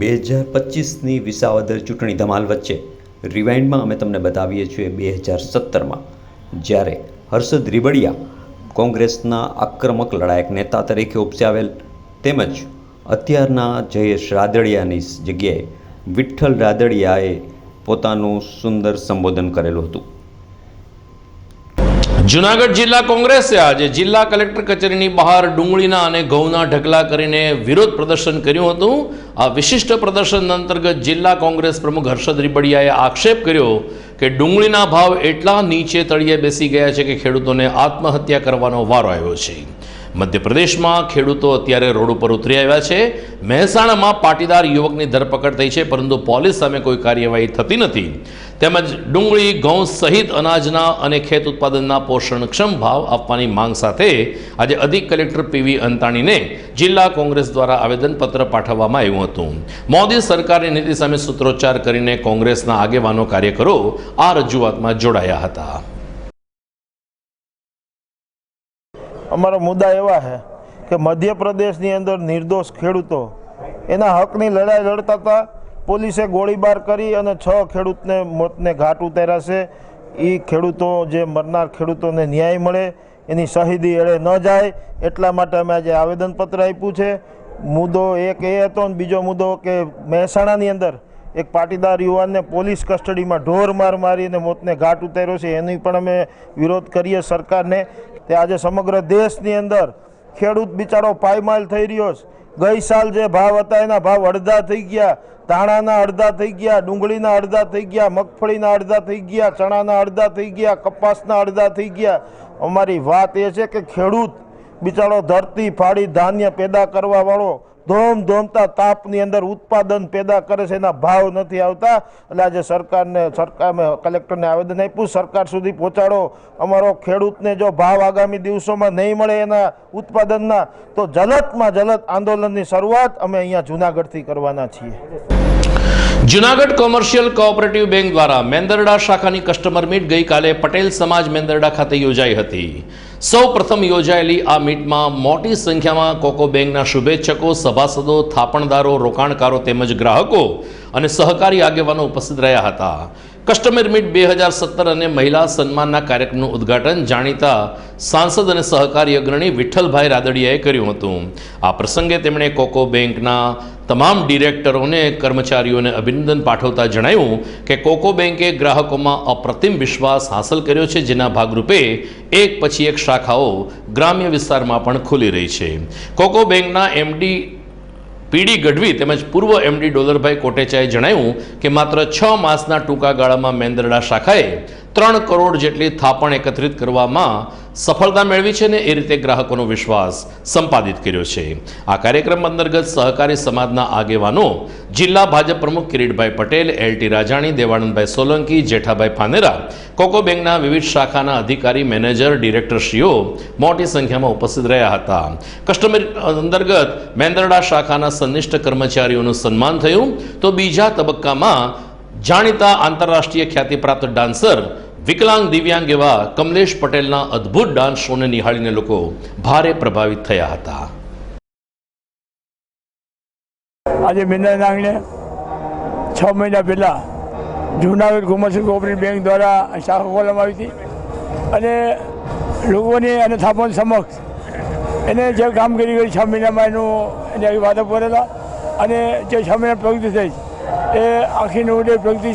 બે હજાર પચીસની વિસાવદર ચૂંટણી ધમાલ વચ્ચે રિવાઇન્ડમાં અમે તમને બતાવીએ છીએ બે હજાર સત્તરમાં, જ્યારે હર્ષદ રીબડિયા કોંગ્રેસના આક્રમક લડાયક નેતા તરીકે ઉપસી તેમજ અત્યારના જયેશ રાદડિયાની જગ્યાએ વિઠ્ઠલ રાદડિયાએ પોતાનું સુંદર સંબોધન કરેલું હતું. જુનાગઢ જિલ્લા કોંગ્રેસે આજે જિલ્લા કલેક્ટર કચેરીની બહાર ડુંગળીના અને ઘઉંના ઢગલા કરીને વિરોધ પ્રદર્શન કર્યું હતું. આ વિશિષ્ટ પ્રદર્શન અંતર્ગત જિલ્લા કોંગ્રેસ પ્રમુખ હર્ષદ રીબડિયાએ આક્ષેપ કર્યો કે ડુંગળીના ભાવ એટલા નીચે તળિયે બેસી ગયા છે કે ખેડૂતોને આત્મહત્યા કરવાનો વારો આવ્યો છે. મધ્યપ્રદેશમાં ખેડૂતો અત્યારે રોડ ઉપર ઉતરી આવ્યા છે. મહેસાણામાં પાટીદાર યુવકની ધરપકડ થઈ છે, પરંતુ પોલીસ સામે કોઈ કાર્યવાહી થતી નથી. તેમજ ડુંગળી, ઘઉં સહિત અનાજના અને ખેત ઉત્પાદનના પોષણક્ષમ ભાવ આપવાની માંગ સાથે આજે અધિક કલેક્ટર પીવી અંતાણીને જિલ્લા કોંગ્રેસ દ્વારા આવેદનપત્ર પાઠવવામાં આવ્યું હતું. મોદી સરકારની નીતિ સામે સૂત્રોચ્ચાર કરીને કોંગ્રેસના આગેવાનો કાર્યકરો આ રજૂઆતમાં જોડાયા હતા. અમારા મુદ્દા એવા છે કે મધ્યપ્રદેશની અંદર નિર્દોષ ખેડૂતો, એના હકની લડાઈ લડતા હતા, પોલીસે ગોળીબાર કરી અને છ ખેડૂતને મોતને ઘાટ ઉતાર્યા છે. એ ખેડૂતો જે મરનાર ખેડૂતોને ન્યાય મળે, એની શહીદી એળે ન જાય, એટલા માટે અમે આજે આવેદનપત્ર આપ્યું છે. મુદ્દો એક એ હતો અને બીજો મુદ્દો કે મહેસાણાની અંદર એક પાટીદાર યુવાનને પોલીસ કસ્ટડીમાં ઢોર માર મારીને મોતને ઘાટ ઉતાર્યો છે. એની પણ અમે વિરોધ કરીએ સરકારને તે આજે સમગ્ર દેશની અંદર ખેડૂત બિચારો પાયમાલ થઈ રહ્યો છે. ગઈ સાલ જે ભાવ હતા એના ભાવ અડધા થઈ ગયા. ધાણાના અડધા થઈ ગયા, ડુંગળીના અડધા થઈ ગયા, મગફળીના અડધા થઈ ગયા, ચણાના અડધા થઈ ગયા, કપાસના અડધા થઈ ગયા. અમારી વાત એ છે કે ખેડૂત બિચારો ધરતી ફાડી ધાન્ય પેદા કરવા વાળો ધોમ ધોમતા તાપની અંદર ઉત્પાદન પેદા કરે છે, એના ભાવ નથી આવતા. એટલે આજે સરકારને સરકાર કલેક્ટરને આવેદન આપ્યું, સરકાર સુધી પહોંચાડો. અમારો ખેડૂતને જો ભાવ આગામી દિવસોમાં નહીં મળે એના ઉત્પાદનના, તો જલતમાં જલત આંદોલનની શરૂઆત અમે અહીંયા જુનાગઢથી કરવાના છીએ. જુનાગઢ કોમર્શિયલ કોઓપરેટિવ બેંક દ્વારા મેંદરડા શાખાની કસ્ટમર મીટ ગઈકાલે પટેલ સમાજ મેંદરડા ખાતે યોજાઈ હતી. સૌ પ્રથમ યોજાયેલી આ મીટમાં મોટી સંખ્યામાં કોકો બેંકના શુભેચ્છકો, સભાસદો, થાપણદારો, રોકાણકારો તેમજ ગ્રાહકો અને સહકારી આગેવાનો ઉપસ્થિત રહ્યા હતા. કસ્ટમર મીટ બે હજાર સત્તર અને મહિલા સન્માનના કાર્યક્રમનું ઉદ્ઘાટન જાણીતા સાંસદ અને સહકારી અગ્રણી વિઠ્ઠલભાઈ રાદડિયાએ કર્યું હતું. આ પ્રસંગે તેમણે કોકો બેંકના તમામ ડિરેક્ટરોને, કર્મચારીઓને અભિનંદન પાઠવતા જણાવ્યું કે કોકો બેંકે ગ્રાહકોમાં અપ્રતિમ વિશ્વાસ હાંસલ કર્યો છે, જેના ભાગરૂપે એક પછી એક શાખાઓ ગ્રામ્ય વિસ્તારમાં પણ ખુલી રહી છે. કોકો બેંકના એમડી પીડી ગઢવી તેમજ પૂર્વ એમડી ડોલરભાઈ કોટેચાએ જણાવ્યું કે માત્ર છ માસના ટૂંકા ગાળામાં મેંદરડા શાખાએ ત્રણ કરોડ જેટલી થાપણ એકત્રિત કરવામાં સફળતા મેળવી છે ને એ રીતે ગ્રાહકોનો વિશ્વાસ સંપાદિત કર્યો છે. આ કાર્યક્રમ અંતર્ગત સહકારી સમાજના આગેવાનો જિલ્લા ભાજપ પ્રમુખ કિરીટભાઈ પટેલ એલટી રાજાણી, દેવાનંદભાઈ સોલંકી, જેઠાભાઈ ફાનેરા, કોકો બેંકના વિવિધ શાખાના અધિકારી, મેનેજર, ડિરેક્ટરશ્રીઓ મોટી સંખ્યામાં ઉપસ્થિત રહ્યા હતા. કસ્ટમર અંતર્ગત મેંદરડા શાખાના સંનિષ્ઠ કર્મચારીઓનું સન્માન થયું. તો બીજા તબક્કામાં જાણીતા આંતરરાષ્ટ્રીય ખ્યાતિપ્રાપ્ત ડાન્સર વિકલાંગ દિવ્યાંગ એવા કમલેશ પટેલના અદ્ભુત ડાન્સ શોને નિહાળીને લોકો ભારે પ્રભાવિત થયા હતા. આજે નાંગને છ મહિના પહેલાં જૂનાગઢ કોમર્શિયલ કોઓપરેટિવ બેંક દ્વારા શાખા ખોલવામાં આવી હતી. અને લોકોની અને થાપણ સમક્ષ એને જે કામગીરી કરી છ મહિનામાં એનું એને વાદા કરેલા અને જે છ મહિના પ્રગતિ થઈ એ આખી નવડે પ્રગતિ